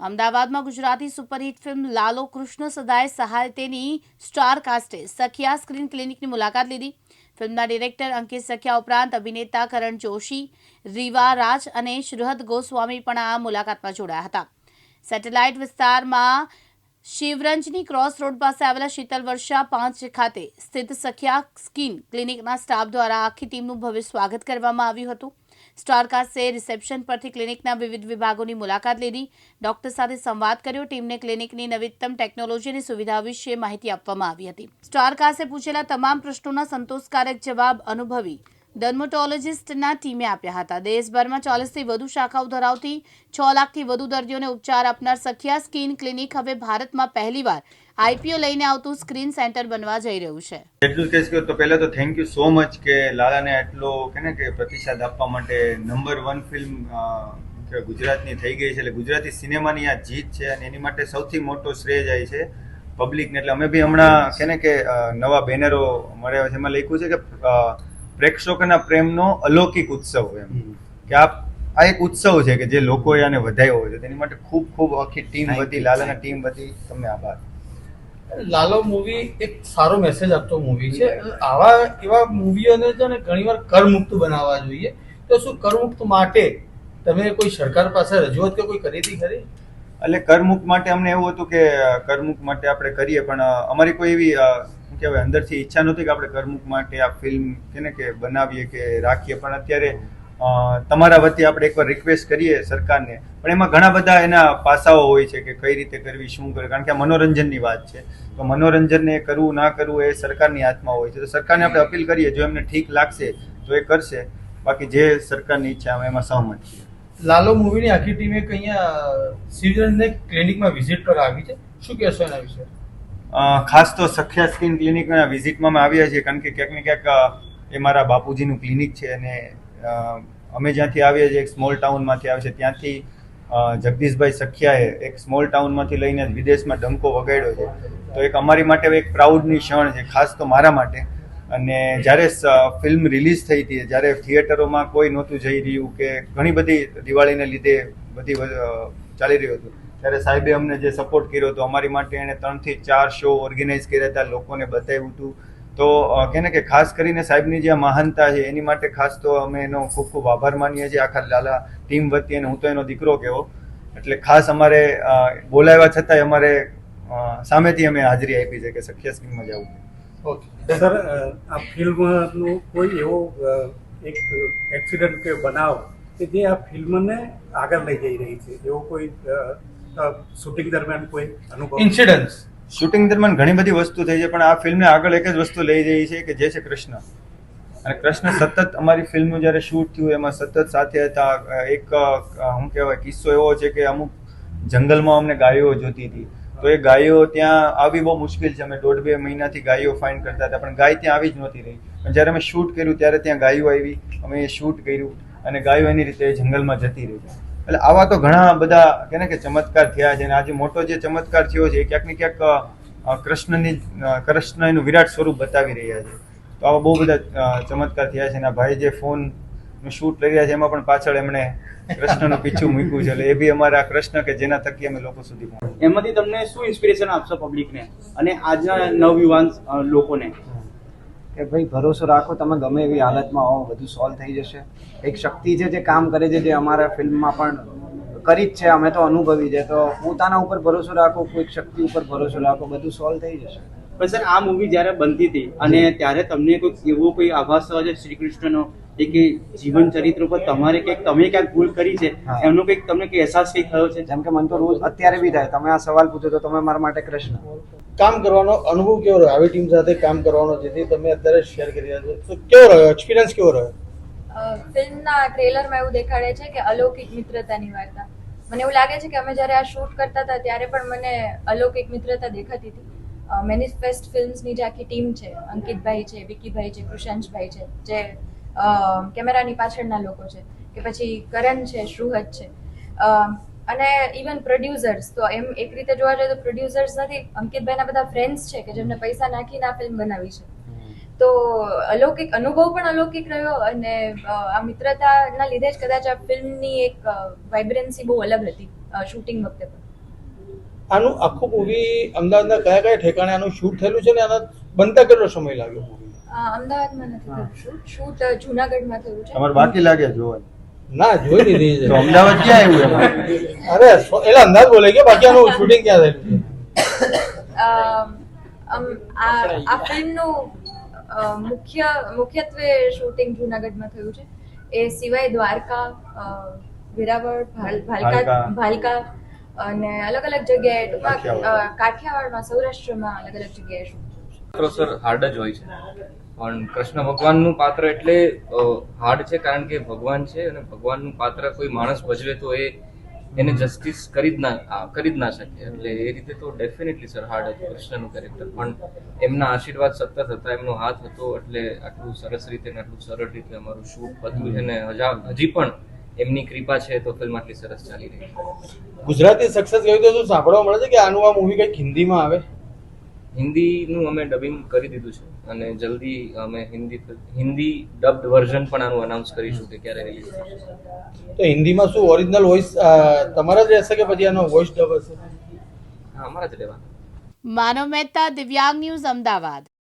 અમદાવાદમાં Gujarati superhit film Lalo Krishna Sadaay સહાય તેની સ્ટાર કાસ્ટે સખિયા સ્ક્રીન ક્લિનિકની મુલાકાત લીધી. ફિલ્મના ડિરેક્ટર અંકિત સખિયા ઉપરાંત અભિનેતા કરણ જોશી, રીવા રાજ અને શ્રહદ ગોસ્વામી પણ આ મુલાકાતમાં જોડાયા હતા. સેટેલાઇટ વિસ્તારમાં શિવરંજની ક્રોસ રોડ પાસે આવેલા શીતલ વર્ષા પાંચ ખાતે સ્થિત સખિયા સ્કીન ક્લિનિકના સ્ટાફ દ્વારા આખી ટીમનું ભવ્ય સ્વાગત કરવામાં આવ્યું હતું. સ્ટારકાસ્ટે રિસેપ્શન પરથી ક્લિનિકના વિવિધ વિભાગોની મુલાકાત લીધી. ડોક્ટર સાથે સંવાદ કર્યો. ટીમને ક્લિનિકની નવીનતમ ટેકનોલોજીની સુવિધા વિશે માહિતી આપવામાં આવી હતી. સ્ટારકાસ્ટે પૂછેલા તમામ પ્રશ્નોના સંતોષકારક જવાબ અનુભવી ડર્મોટોલોજિસ્ટના ટીમે આપ્યા હતા. દેશભરમાં ચોલીસથી વધુ શાખાઓ ધરાવતી છ લાખથી વધુ દર્દીઓને ઉપચાર આપનાર સખિયા સ્કિન ક્લિનિક હવે ભારતમાં પહેલીવાર આઈપીઓ લઈને આવતું સ્ક્રીન સેન્ટર બનવા જઈ રહ્યું છે. એટલું કહીશ કે તો પહેલાં તો થેન્ક યુ સો મચ કે લાલાને આટલો કે ને કે પ્રતિસાદ આપવા માટે નંબર વન ફિલ્મ ગુજરાતની થઈ ગઈ છે. એટલે ગુજરાતી સિનેમાની આ જીત છે અને એની માટે સૌથી મોટો શ્રેય જાય છે પબ્લિકને એટલે અમે બી હમણાં કે ને કે નવા બેનરો મળ્યા છે. એમાં લખ્યું છે કે પ્રેક્ષકોના પ્રેમનો અલૌકિક ઉત્સવ એમ. કે આ આ એક ઉત્સવ છે કે જે લોકોએ આને વધાવ્યો છે. તેની માટે ખૂબ ખૂબ આખી ટીમ બધી લાલાના ટીમ બધી તમને આભાર. લાલો મૂવી એક સારો મેસેજ આપતો મૂવી છે. આવા એવા મૂવીઓને છે ને ઘણીવાર કરમુક્ત બનાવવા જોઈએ. તો શું કરમુક્ત માટે તમે કોઈ સરકાર પાસે રજૂઆત કે કોઈ કરી હતી ખરી? એટલે કરમુક્ત માટે અમને એવું હતું કે કરમુક્ત માટે આપણે કરીએ પણ અમારી કોઈ એવી શું કહેવાય, અંદરથી ઈચ્છા નહોતી કે આપણે કરમુખ માટે આ ફિલ્મ કે ને કે બનાવીએ કે રાખીએ. પણ અત્યારે તમારા વતી આપણે એકવાર રિક્વેસ્ટ કરીએ સરકારને. પણ એમાં ઘણા બધા એના પાસાઓ હોય છે કે કઈ રીતે કરવી, શું કરવી. કારણ કે આ મનોરંજનની વાત છે. તો મનોરંજનને કરવું, ના કરવું એ સરકારની હાથમાં હોય છે. તો સરકારને આપણે અપીલ કરીએ, જો એમને ઠીક લાગશે, તો એ કરશે. બાકી જે સરકારની ઈચ્છા એમાં સહમત છીએ. લાલો મૂવીની આખી ટીમે એક અહીંયા સિવિલને ક્લિનિકમાં વિઝિટ પર આવી છે? શું કહેશો એના વિશે? ખાસ તો સખ્યા સ્કિન ક્લિનિકના વિઝિટમાં અમે આવ્યા છીએ, કારણ કે ક્યાંક ને ક્યાંક એ મારા બાપુજીનું ક્લિનિક છે અને અમે જ્યાંથી આવીએ છીએ, એક સ્મોલ ટાઉનમાંથી આવે છે, ત્યાંથી જગદીશભાઈ સખિયાએ એક સ્મોલ ટાઉનમાંથી લઈને વિદેશમાં ડંકો વગાડ્યો છે. તો એક અમારી માટે એક પ્રાઉડની ક્ષણ છે, ખાસ તો મારા માટે. અને જ્યારે ફિલ્મ રિલીઝ થઈ હતી, જ્યારે થિયેટરોમાં કોઈ નહોતું જઈ રહ્યું કે ઘણી બધી દિવાળીને લીધે બધી ચાલી રહ્યું હતું ત્યારે સાહેબે અમને જે સપોર્ટ કર્યો હતો, અમારી માટે એણે ત્રણથી ચાર શો ઓર્ગેનાઇઝ કર્યા હતા, લોકોને બતાવ્યું હતું. તો કે કે ખાસ કરીને સાહેબની જે મહાનતા છે, એની માટે ખાસ તો અમે એનો ખૂબ ખૂબ આભાર માનીએ છીએ. આખા લાલા ટીમ વતી અને હું તો એનો દીકરો કહેવો એટલે ખાસ અમારે બોલાવ્યા છતાંય અમારે સામેથી અમે હાજરી આપી છે કે સખ્ય સ્કીમમાં જવું ઓકે. સર આ ફિલ્મનું કોઈ એવો એક એક્સિડન્ટ કે બનાવ કે જે આ ફિલ્મને આગળ લઈ જઈ રહી છે? એવો કોઈ શૂટિંગ દરમિયાન કોઈ અનુભવ? ઇન્સિડન્સ શૂટિંગ દરમિયાન ઘણી બધી વસ્તુ થઈ છે પણ આ ફિલ્મને આગળ એક જ વસ્તુ લઈ જઈ છે કે જે છે કૃષ્ણ. અને કૃષ્ણ સતત અમારી ફિલ્મનું જ્યારે શૂટ થયું એમાં સતત સાથે હતા. એક શું કહેવાય કિસ્સો એવો છે કે અમુક જંગલમાં અમને ગાયો જોતી હતી. તો એ ગાયો ત્યાં આવી બહુ મુશ્કેલ છે. અમે દોઢ બે મહિનાથી ગાયો ફાઇન કરતા હતા પણ ગાય ત્યાં આવી જ નહોતી રહી. પણ જ્યારે અમે શૂટ કર્યું ત્યારે ત્યાં ગાયો આવી. અમે એ શૂટ કર્યું અને ગાયો એની રીતે જંગલમાં જતી રહી. એટલે આવા તો ઘણા બધા કે ને કે ચમત્કાર થયા છે અને આજે મોટો જે ચમત્કાર થયો છે ક્યાંક ને ક્યાંક કૃષ્ણની કૃષ્ણ એનું વિરાટ સ્વરૂપ બતાવી રહ્યા છે. તો આવા બહુ બધા ચમત્કાર થયા છે અને ભાઈ જે ફોન શૂટ લઈ રહ્યા છે એમાં પણ પાછળ એમણે કૃષ્ણનું પીછું મૂક્યું છે. એટલે એ બી અમારા કૃષ્ણ કે જેના થકી અમે લોકો સુધી પહોંચ્યા. એમાંથી તમને શું ઇન્સ્પિરેશન આપશો પબ્લિકને અને આજના નવયુવાન લોકોને? કે ભાઈ ભરોસો રાખો તમે ગમે એવી હાલતમાં હો બધું સોલ્વ થઈ જશે. એક શક્તિ છે જે કામ કરે છે જે અમારા ફિલ્મમાં પણ કરી જ છે અમે તો અનુભવી છે. તો પોતાના ઉપર ભરોસો રાખો કોઈક શક્તિ ઉપર ભરોસો રાખો બધું સોલ્વ થઈ જશે. પણ સર આ મૂવી જ્યારે બનતી હતી અને ત્યારે તમને કોઈ એવો કોઈ આભાસ થયો છે શ્રી કૃષ્ણનો? એ કે જીવન ચરિત્ર ઉપર તમારે કંઈક તમે ક્યાંક ભૂલ કરી છે. એમનો કંઈક તમને કંઈક અહેસાસ કંઈક થયો છે? જેમ કે મને તો રોજ અત્યારે બી થાય તમે આ સવાલ પૂછો તો તમે મારા માટે કૃષ્ણ કામ કરવાનો અનુભવ કેવો રહ્યો? આવી ટીમ સાથે કામ કરવાનો જેથી તમે અત્યારે શેર કરી રહ્યા છો. તો કેવો રહ્યો? એક્સપિરિયન્સ કેવો રહ્યો? ફિલ્મના ટ્રેલરમાં એવું દેખાડે છે કે અલૌકિક મિત્રતાની વાર્તા. મને એવું લાગે છે કે અમે જ્યારે આ શૂટ કરતા હતા ત્યારે પણ મને અલૌકિક મિત્રતા દેખાતી હતી. મેનિફેસ્ટ ફિલ્મ્સની જે આખી ટીમ છે અંકિતભાઈ છે વિકીભાઈ છે કૃષાંશભાઈ છે જે કેમેરાની પાછળના લોકો છે કે પછી કરણ છે શ્રુહદ છે. અને ઇવન પ્રોડ્યુસર્સ તો એમ એક રીતે જોવા જઈએ તો પ્રોડ્યુસર્સ નથી અંકિતભાઈના બધા ફ્રેન્ડ્સ છે કે જેમને પૈસા નાખીને આ ફિલ્મ બનાવી છે. તો અલૌકિક અનુભવ પણ અલૌકિક રહ્યો અને આ મિત્રતાના લીધે જ કદાચ આ ફિલ્મની એક વાઇબ્રન્સી બહુ અલગ હતી શૂટિંગ વખતે પણ. આનું આખું મૂવી અમદાવાદના કયા કયા ઠેકાણે આનું શૂટ થયેલું છે ને આના બનતા કેટલો સમય લાગ્યો? અમદાવાદમાં નથી થયું શૂટ જુનાગઢમાં થયું છે? તમારે બાકી લાગે જોવાનું ના જોઈ લીધી છે. અમદાવાદ ક્યાં આવ્યું એમાં? અરે એટલે અંદાજ બોલે કે બાકી આનું શૂટિંગ ક્યાં થયેલું છે? આ ફિલ્મનું મુખ્ય મુખ્યત્વે શૂટિંગ જુનાગઢમાં થયું છે. એ સિવાય દ્વારકા વેરાવળ ભાલકા ભાલકા. ભાલકા અને અલગ અલગ જગ્યાએ ટૂંકમાં કાઠિયાવાડમાં સૌરાષ્ટ્રમાં અલગ અલગ જગ્યાએ શૂટ પાત્રો સર હાર્ડ જ હોય છે. પણ કૃષ્ણ ભગવાનનું પાત્ર એટલે હાર્ડ છે કારણ કે ભગવાન છે અને ભગવાનનું પાત્ર કોઈ માણસ ભજવે તો એ એને જસ્ટિસ કરી જ ના કરી જ ના શકે. એટલે એ રીતે તો ડેફિનેટલી સર હાર્ડ હતું કૃષ્ણનું કેરેક્ટર પણ એમના આશીર્વાદ સતત હતા, એમનો હાથ હતો, એટલે આટલું સરસ રીતે ને આટલું સરળ રીતે અમારું શૂટ બધું છે ને હજા પણ એમની કૃપા છે તો ફિલ્મ આટલી સરસ ચાલી રહી છે. ગુજરાતી સક્સેસ ગયું તો શું સાંભળવા મળે છે કે આનું આ મૂવી કંઈક હિન્દીમાં આવે? હિન્દીનું અમે ડબિંગ કરી દીધું છે અને જલ્દી અમે હિન્દી હિન્દી ડબ્ડ વર્ઝન પણ આનું અનાઉન્સ કરીશું કે ક્યારે રિલીઝ થશે. તો હિન્દીમાં શું ઓરિજિનલ વોઇસ તમારા જ રહેશે કે પછી આનો વોઇસ ડબ હશે? હા અમારા જ લેવાના માનવ મહેતા દિવ્યાંગ ન્યૂઝ અમદાવાદ.